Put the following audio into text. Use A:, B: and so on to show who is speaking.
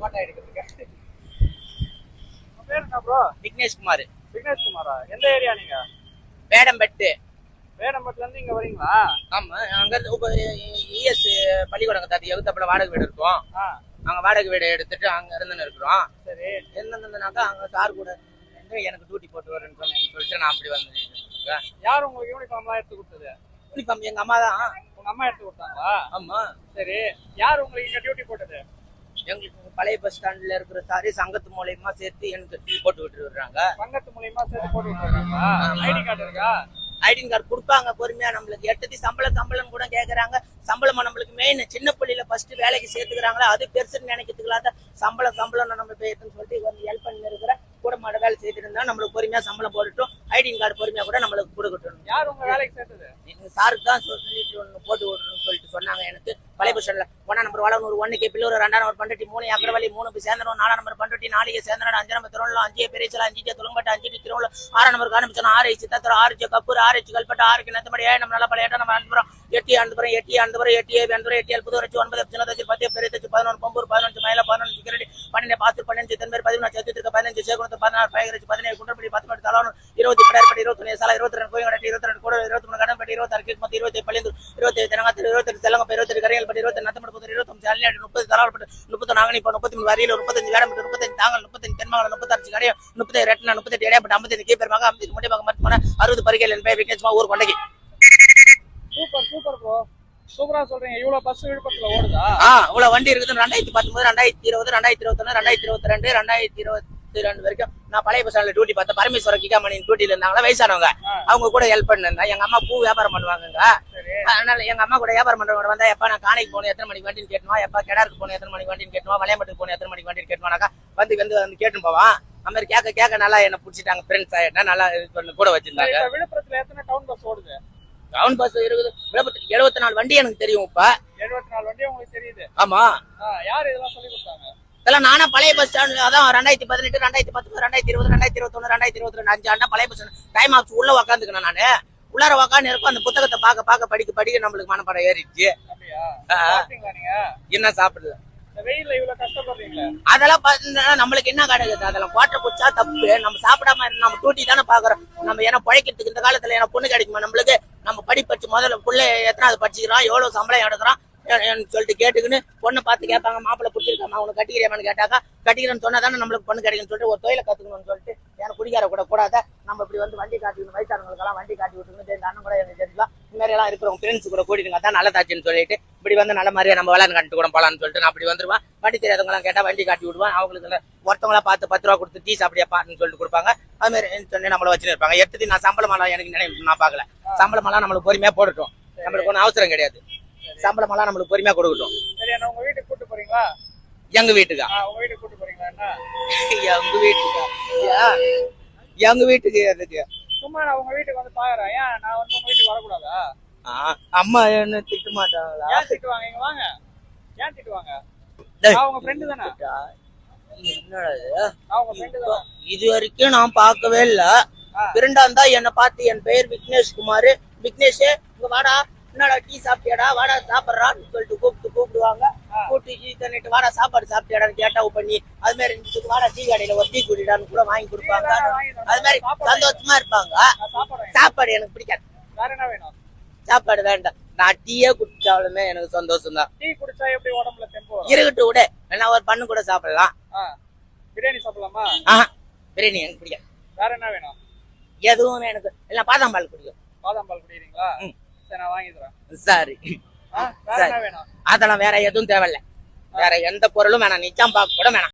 A: Photo எடுக்கிறதுக்கு. உங்க பேர் என்ன ப்ரோ
B: விக்னேஷ் குமார்
A: விக்னேஷ் குமாரா எந்த ஏரியா நீங்க?
B: வேடம்பட்டு.
A: வேடம்பட்டுல இருந்து இங்க வரீங்களா?
B: ஆமா அங்க இருந்து இப்போ இஎஸ் பள்ளிக்கூடம் தாத்தி வாடகை வீடு இருக்கும். அங்க வாடகை வீடு எடுத்துட்டு அங்க இருந்து இருக்கிறோம்.
A: சரி.
B: என்னதுனாக்கா அங்க சார் கூட எனக்கு டியூட்டி போட்டு வரேன்னு சொன்னேன்னு சொல்லிட்டு நான் அப்படி வந்து
A: யார் உங்களுக்கு யூனிஃபார்ம்லாம் எடுத்து கொடுத்தது?
B: யூனிஃபார்ம் எங்க அம்மா தான்.
A: உங்க அம்மா எடுத்து கொடுத்தாங்களா?
B: ஆமா.
A: சரி. யார் உங்களுக்கு இங்க டியூட்டி போட்டது?
B: எங்களுக்கு பழைய பஸ் ஸ்டாண்ட்ல இருக்கிற சாரி சங்கத்து மூலியமா சேர்த்து எனக்கு போட்டு விட்டு விடுறாங்க
A: சங்கத்து மூலியமா சேர்த்து போட்டு விட்டுருக்காங்களா ஐடி கார்டு இருக்கா?
B: ஐடின் கார்டு கொடுப்பாங்க பொறுமையா நம்மளுக்கு. எட்டத்தி சம்பளம் சம்பளம் கூட கேக்குறாங்க. சம்பளம் நம்மளுக்கு மெயின் சின்ன பள்ளியில ஃபர்ஸ்ட் வேலைக்கு சேர்த்துக்கிறாங்களா அது பெருசுன்னு நினைக்கிறதுக்குலாம் சம்பளம் சம்பளம் நம்ம போயிருக்குன்னு சொல்லிட்டு கொஞ்சம் ஹெல்ப் பண்ணி இருக்கிற கூட மாட வேலை செய்துட்டு இருந்தா நம்மளுக்கு பொறுமையா சம்பளம் போட்டுட்டும். ஐடின் கார்டு பொறுமையா கூட நம்மளுக்கு கொடுக்கட்டும்.
A: யார் உங்க வேலைக்கு சேர்த்தது?
B: எங்க சாருக்கு தான் சொல்லிட்டு ஒன்று போட்டு விடணும்னு சொல்லிட்டு சொன்னாங்க எனக்கு. பழைய பஸ் ஸ்டாண்ட்ல ஒன்னா நம்பர் வளனூர் ஒன்னுக்கு பில்லூர் ரெண்டாம் நம்பர் பண்ருட்டி மூணு அக்கரவழி மூணு போய் சேர்ந்தனும் நாலாம் நம்பர் பண்ருட்டி நாளைக்கு சேர்ந்தனோட அஞ்சு நம்பர் திருவள்ளம் அஞ்சு பெரியச்சல அஞ்சு துளம்பட்டு அஞ்சு திருவள்ளம். ஆறாம் நம்பர் காணிச்சோம் ஆறு சித்தத்திரம் ஆறு ஜி கப்பூர் ஆறு ஜி கல்பட்டு ஆறு கிணத்துமடி ஏழு நம்ம நல்லா பழைய நம்ம அனுப்புறோம். எட்டி அனுப்புறோம் எட்டி அனுப்புறோம் எட்டி ஏழு அனுப்புறோம் எட்டி புது வச்சு ஒன்பது சின்ன தச்சு பத்து பெரிய தச்சு பதினொன்று கொம்பூர் பதினஞ்சு மயில பதினொன்று கிரடி பன்னெண்டு பாத்து பன்னெண்டு தென்பேர் பதினொன்று சத்துத்திற்கு பதினஞ்சு சேகுணத்து பதினாறு பயகரிச்சு பதினேழு குண்டப்படி பத்து தலானு இருபத்தி படாயிரப்பட்டி இருபத்தி சாலை இருபத்தி ரெண்டு கோயில் இருபத்தி ரெண்டு கூட இருபத்தி மூணு கடன்பட்டி இருபத்தாறு கீழ் மொத்தம் இருபத்தி பள்ளிந்து இருபத்தி தெனங்காத்தில் இருபத்தி செல்லங்க இருபத்தி கரைகள் பட்டி இருபத்தி நத்தமடு புத்தர் இருபத்தி ஜல்லியாட்டு முப்பது தலாவப்பட்டு முப்பத்தி நாங்கனி இப்போ முப்பத்தி மூணு வரையில் முப்பத்தஞ்சு வேடம்பட்டு முப்பத்தஞ்சு தாங்கல் முப்பத்தஞ்சு தென்மங்கலம் முப்பத்தஞ்சு கரையும் முப்பத்தி ரெட்டினா முப்பத்தெட்டு இடையப்பட்டு ஐம்பத்தஞ்சு கீப்பர் ஐம்பத்தி முடி மக மருத்துவமனை அறுபது பரிகள் என் பேர் விக்னேஷ்மா ஊர் கொண்டகி.
A: சூப்பர் சூப்பர் ப்ரோ சூப்பரா சொல்றீங்க. இவ்வளவு பஸ் விழுப்புரத்துல ஓடுதா?
B: ஆ இவ்வளவு வண்டி இருக்குது ரெண்டாயிரத்தி பத்தொன்பது ரெண்டாயிரத்தி இருபது ரெண்டாயிரத்தி இருபத்தொன்னு ரெண்டாயிரத்தி இருபத்தி ரெண்டு ரெண்டாயிரத்தி இருபத்தி ரெண்டு வரைக்கும் நான் பழைய ஸ்டாண்ட்ல டியூட்டி பார்த்தேன். பரமேஸ்வர கிகாமணி டியூட்டில இருந்தாங்களா? வயசானவங்க. அவங்க கூட ஹெல்ப் பண்ணிருந்தேன் எங்க அம்மா பூ வியாபாரம் பண்ணுவாங்கங்க.
A: சரி.
B: அதனால எங்க அம்மா கூட வியாபாரம் பண்றவங்க வந்தா எப்ப நான் காணைக்கு போகணும் எத்தனை மணிக்கு வண்டின்னு கேட்டுவா எப்ப கிடாருக்கு போகணும் எத்தனை மணிக்கு வண்டின்னு கேட்டுவா வளையம்பட்டுக்கு போகணும் எத்தனை மணிக்கு வண்டின்னு கேட்டுவானாக்கா வந்து வந்து வந்து கேட்டு போவான். அந்த மாதிரி கேட்க கேட்க நல்லா என்ன பிடிச்சிட்டாங்க. ஃப்ரெண்ட்ஸ் ஆயிட்டா நல்லா இது பண்ணி கூட வச்சிருந்தாங்க.
A: விழுப்புரத்துல எத்தனை டவுன் பஸ் ஓடுது?
B: டவுன் பஸ் இருக்குது. விழுப்புரத்துக்கு எழுபத்தி நாலு வண்டி எனக்கு தெரியும் இப்ப.
A: எழுபத்தி நாலு வண்டி உங்களுக்கு தெரியுது.
B: ஆமா.
A: யார் இதெல்லாம் சொல்லி கொடுத்தாங்க?
B: இதெல்லாம் நானா பழைய பஸ் ஸ்டாண்ட் அதான் ரெண்டாயிரத்தி பதினெட்டு ரெண்டாயிரத்தி பத்து ரெண்டாயிரத்தி இருபது ரெண்டாயிரத்தி இருபத்தொன்னு ரெண்டாயிரத்தி இருபத்தி ரெண்டு அஞ்சு ஆண்டா பழைய பஸ் ஸ்டாண்ட் டைம் ஆச்சு உள்ள உக்காந்துக்கணும் நானு. உள்ளார உக்காந்து இருப்போம் அந்த புத்தகத்தை பார்க்க பார்க்க படிக்க படிக்க நம்மளுக்கு மனப்பாடம் ஏறிடுச்சு. என்ன
A: கஷ்டப்படுறீங்களே?
B: அதெல்லாம் நம்மளுக்கு என்ன கிடையாது அதெல்லாம் கோட்டை குச்சா தப்பு. நம்ம சாப்பிடாம நம்ம டூட்டி தானே பாக்குறோம். நம்ம ஏன்னா பழைக்கிறதுக்கு இந்த காலத்துல ஏன்னா பொண்ணு கிடைக்குமா நம்மளுக்கு? நம்ம படிப்பச்சு முதல்ல புள்ள எத்தனாவது படிச்சுக்கிறோம் எவ்வளவு சம்பளம் எடுக்கிறோம் சொல்லிட்டு கேட்டுக்கின்னு பொண்ணை பார்த்து கேட்பாங்க மாப்பிள்ளை பிடிச்சிருக்காமா உனக்கு கட்டிக்கிறியாமான்னு கேட்டாக்கா கட்டிக்கிறேன்னு சொன்னா தானே நம்மளுக்கு பொண்ணு கிடைக்கும்னு சொல்லிட்டு ஒரு தொழிலை கத்துக்கணும்னு சொல்லிட்டு எனக்கு குடிக்கார கூட கூடாத? நம்ம இப்படி வந்து வண்டி காட்டிக்கணும் வயசானவங்களுக்கெல்லாம் வண்டி காட்டி விட்டுக்கணும் தெரிஞ்ச அண்ணன் கூட எனக்கு தெரிஞ்சுக்கலாம். இந்த மாதிரி எல்லாம் இருக்கிறவங்க ஃப்ரெண்ட்ஸ் கூட கூட்டிட்டு தான் நல்லதாச்சுன்னு சொல்லிட்டு இப்படி வந்து நல்ல மாதிரியா நம்ம விளையாண்டு கண்டு கூட போலாம்னு சொல்லிட்டு நான் அப்படி வந்துருவேன். வண்டி தெரியாதவங்களாம் கேட்டால் கேட்டா வண்டி காட்டி விடுவேன். அவங்களுக்கு ஒருத்தவங்களா பார்த்து பத்து ரூபா கொடுத்து டீ சாப்பிடியாப்பான்னு சொல்லிட்டு கொடுப்பாங்க. அது மாதிரி சொல்லி நம்மள வச்சுன்னு இருப்பாங்க. எடுத்துட்டு நான் சம்பளமெல்லாம் எனக்கு நினைவு நான் பார்க்கல. சம்பளமெல்லாம் நம்மளுக்கு பொறுமையா போட்டுட்டோம். நம்மளுக்கு ஒன்றும் அவசரம் கிடையாது. சம்பளமெல்லாம் நம்மளுக்கு பொறுமையா கொடுக்கட்டும்.
A: சரி என்ன உங்க வீட்டுக்கு கூட்டு போறீங்களா?
B: எங்க வீட்டுக்கா?
A: உங்க வீட்டுக்கு கூட்டு போறீங்களா
B: எங்க வீட்டுக்கா? எங்க வீட்டுக்கு எதுக்கு?
A: சும்மா நான் உங்க வீட்டுக்கு வந்து பாக்குறேன். ஏன் நான் வந்து உங்க வீட்டுக்கு வரக்கூடாதா?
B: அம்மா என்ன திட்ட மாட்டாங்களா?
A: ஏன் திட்டுவாங்க இங்க வாங்க. ஏன் திட்டுவாங்க. நான் உங்க ஃப்ரெண்டு தானே.
B: என்னடா இது?
A: நான்
B: வரைக்கும் நான் பார்க்கவே இல்ல. இருந்தா என்ன பார்த்து என் பெயர் விக்னேஷ் குமார் விக்னேஷ் இங்க வாடா. என்னடா டீ சாப்பிட்டியாடா? வாடா சாப்பிட்றான்னு சொல்லிட்டு கூப்பிட்டு கூப்பிடுவாங்க. கூப்பிட்டு டீ தண்ணிட்டு வாடா சாப்பாடு சாப்பிட்டியாடான்னு கேட்டா பண்ணி அது மாதிரி வாடா டீ கடையில ஒரு டீ குடிடான்னு கூட வாங்கி கொடுப்பாங்க. அது மாதிரி சந்தோஷமா இருப்பாங்க. சாப்பாடு எனக்கு பிடிக்காது.
A: வேற என்ன வேணும்?
B: சாப்பாடு வேண்டாம். நான் டீயே குடிச்சாலுமே எனக்கு சந்தோஷம் தான்
A: டீ குடிச்சா எப்படி உடம்புல தெம்பு
B: இருக்கட்டும் விட. வேணா ஒரு பண்ணு கூட சாப்பிடலாம்.
A: பிரியாணி சாப்பிடலாமா?
B: ஆஹா பிரியாணி எனக்கு பிடிக்காது.
A: வேற என்ன வேணும்?
B: எதுவும் எனக்கு எல்லாம் பாதாம் பால் பிடிக்கும்
A: பாதாம் பால் குடிக்கிறீங்களா. சரி நான் வாங்கி தரேன்
B: சரி. அதெல்லாம் வேற எதுவும் தேவையில்ல. வேற எந்த பொருளும் வேணாம். நிச்சயம் பார்க்க கூட வேணாம்.